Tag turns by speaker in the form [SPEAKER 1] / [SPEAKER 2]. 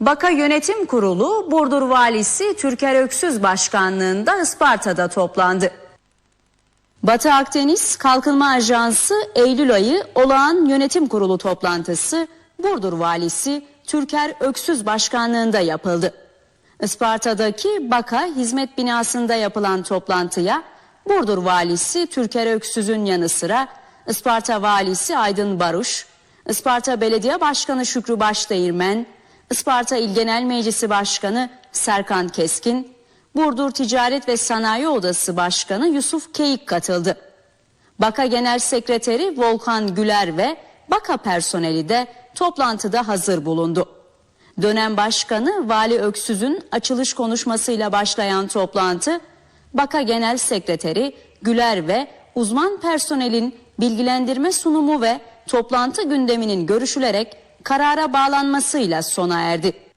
[SPEAKER 1] Baka Yönetim Kurulu Burdur Valisi Türker Öksüz Başkanlığında Isparta'da toplandı. Batı Akdeniz Kalkınma Ajansı Eylül ayı olağan yönetim kurulu toplantısı Burdur Valisi Türker Öksüz Başkanlığında yapıldı. Isparta'daki Baka Hizmet Binası'nda yapılan toplantıya Burdur Valisi Türker Öksüz'ün yanı sıra Isparta Valisi Aydın Baruş, Isparta Belediye Başkanı Şükrü Başdeğirmen, Isparta İl Genel Meclisi Başkanı Serkan Keskin, Burdur Ticaret ve Sanayi Odası Başkanı Yusuf Keyik katıldı. Baka Genel Sekreteri Volkan Güler ve Baka personeli de toplantıda hazır bulundu. Dönem Başkanı Vali Öksüz'ün açılış konuşmasıyla başlayan toplantı, Baka Genel Sekreteri Güler ve uzman personelin bilgilendirme sunumu ve toplantı gündeminin görüşülerek karara bağlanmasıyla sona erdi.